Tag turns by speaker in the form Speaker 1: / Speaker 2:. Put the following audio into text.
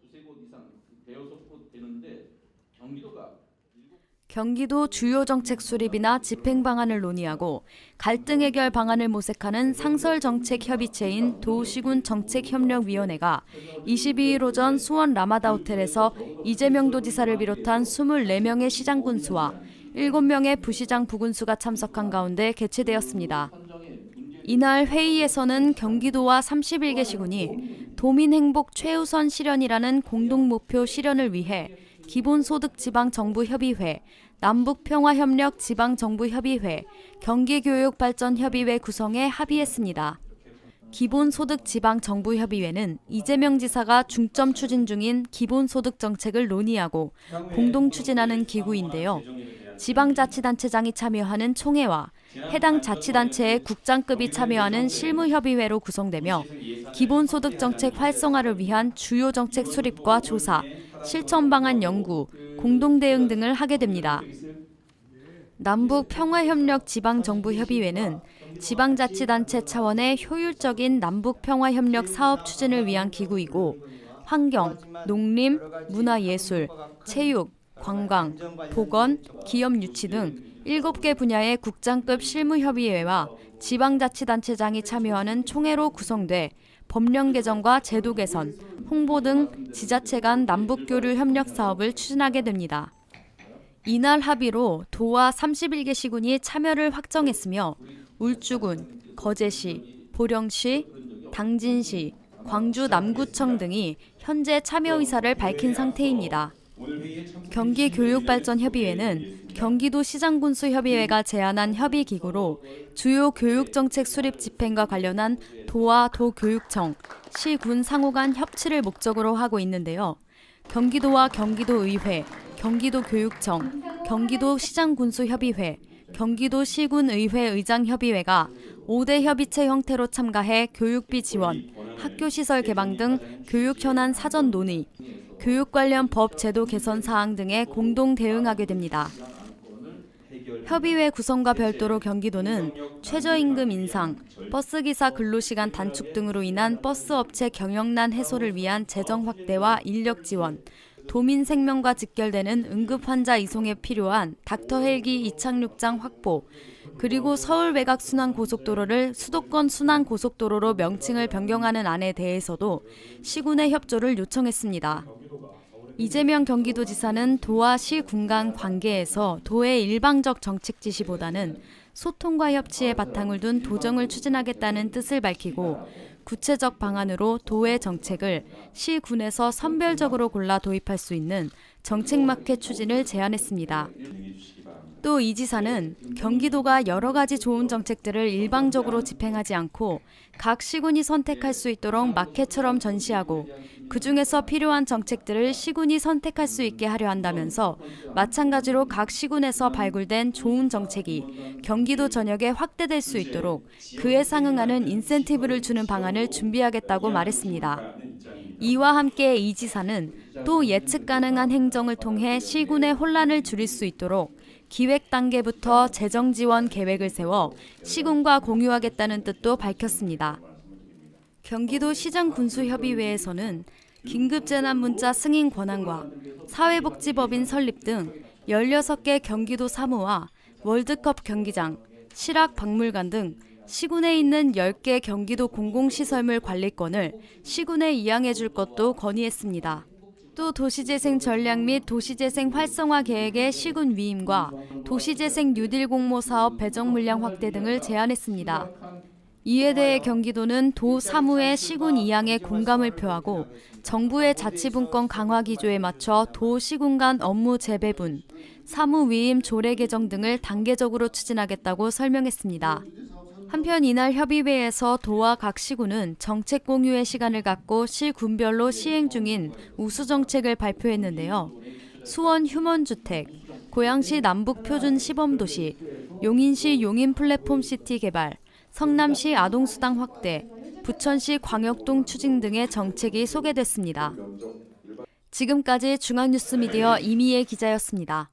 Speaker 1: 두세 곳 이상 대여섯 곳 되는데 경기도가
Speaker 2: 경기도 주요 정책 수립이나 집행 방안을 논의하고 갈등 해결 방안을 모색하는 상설 정책 협의체인 도시군 정책협력위원회가 22일 오전 수원 라마다 호텔에서 이재명 도지사를 비롯한 24명의 시장 군수와 7명의 부시장 부군수가 참석한 가운데 개최되었습니다. 이날 회의에서는 경기도와 31개 시군이 도민 행복 최우선 실현이라는 공동 목표 실현을 위해 기본소득 지방정부협의회, 남북평화협력 지방정부협의회, 경기교육발전협의회 구성에 합의했습니다. 기본소득 지방정부협의회는 이재명 지사가 중점 추진 중인 기본소득 정책을 논의하고 공동 추진하는 기구인데요. 지방자치단체장이 참여하는 총회와 해당 자치단체의 국장급이 참여하는 실무협의회로 구성되며 기본소득 정책 활성화를 위한 주요 정책 수립과 조사, 실천 방안 연구, 공동 대응 등을 하게 됩니다. 남북 평화협력 지방정부협의회는 지방자치단체 차원의 효율적인 남북 평화협력 사업 추진을 위한 기구이고 환경, 농림, 문화예술, 체육, 관광, 보건, 기업 유치 등 7개 분야의 국장급 실무협의회와 지방자치단체장이 참여하는 총회로 구성돼 법령 개정과 제도 개선, 홍보 등 지자체 간 남북교류 협력 사업을 추진하게 됩니다. 이날 합의로 도와 31개 시군이 참여를 확정했으며 울주군, 거제시, 보령시, 당진시, 광주 남구청 등이 현재 참여 의사를 밝힌 상태입니다. 경기교육발전협의회는 경기도 시장군수협의회가 제안한 협의기구로 주요 교육정책 수립 집행과 관련한 도와 도교육청, 시군 상호 간 협치를 목적으로 하고 있는데요. 경기도와 경기도의회, 경기도교육청, 경기도시장군수협의회, 경기도시군의회 의장협의회가 5대 협의체 형태로 참가해 교육비 지원, 학교시설 개방 등 교육 현안 사전 논의, 교육 관련 법 제도 개선 사항 등에 공동 대응하게 됩니다. 협의회 구성과 별도로 경기도는 최저임금 인상, 버스기사 근로시간 단축 등으로 인한 버스업체 경영난 해소를 위한 재정 확대와 인력 지원, 도민 생명과 직결되는 응급 환자 이송에 필요한 닥터 헬기 이착륙장 확보, 그리고 서울 외곽 순환 고속도로를 수도권 순환 고속도로로 명칭을 변경하는 안에 대해서도 시군의 협조를 요청했습니다. 이재명 경기도지사는 도와 시 군간 관계에서 도의 일방적 정책 지시보다는 소통과 협치에 바탕을 둔 도정을 추진하겠다는 뜻을 밝히고 구체적 방안으로 도의 정책을 시 군에서 선별적으로 골라 도입할 수 있는 정책 마켓 추진을 제안했습니다. 또 이 지사는 경기도가 여러 가지 좋은 정책들을 일방적으로 집행하지 않고 각 시군이 선택할 수 있도록 마켓처럼 전시하고 그 중에서 필요한 정책들을 시군이 선택할 수 있게 하려 한다면서 마찬가지로 각 시군에서 발굴된 좋은 정책이 경기도 전역에 확대될 수 있도록 그에 상응하는 인센티브를 주는 방안을 준비하겠다고 말했습니다. 이와 함께 이 지사는 또 예측 가능한 행정을 통해 시군의 혼란을 줄일 수 있도록 기획 단계부터 재정 지원 계획을 세워 시군과 공유하겠다는 뜻도 밝혔습니다. 경기도 시장군수협의회에서는 긴급재난 문자 승인 권한과 사회복지법인 설립 등 16개 경기도 사무와 월드컵 경기장, 실학 박물관 등 시군에 있는 10개 경기도 공공시설물 관리권을 시군에 이양해 줄 것도 건의했습니다. 또 도시재생 전략 및 도시재생 활성화 계획의 시군 위임과 도시재생 뉴딜 공모 사업 배정 물량 확대 등을 제안했습니다. 이에 대해 경기도는 도 사무의 시군 이양에 공감을 표하고 정부의 자치분권 강화 기조에 맞춰 도 시군 간 업무 재배분, 사무 위임 조례 개정 등을 단계적으로 추진하겠다고 설명했습니다. 한편 이날 협의회에서 도와 각 시군은 정책 공유의 시간을 갖고 시군별로 시행 중인 우수 정책을 발표했는데요. 수원 휴먼주택, 고양시 남북 표준 시범도시, 용인시 용인 플랫폼 시티 개발, 성남시 아동수당 확대, 부천시 광역동 추진 등의 정책이 소개됐습니다. 지금까지 중앙뉴스미디어 이미혜 기자였습니다.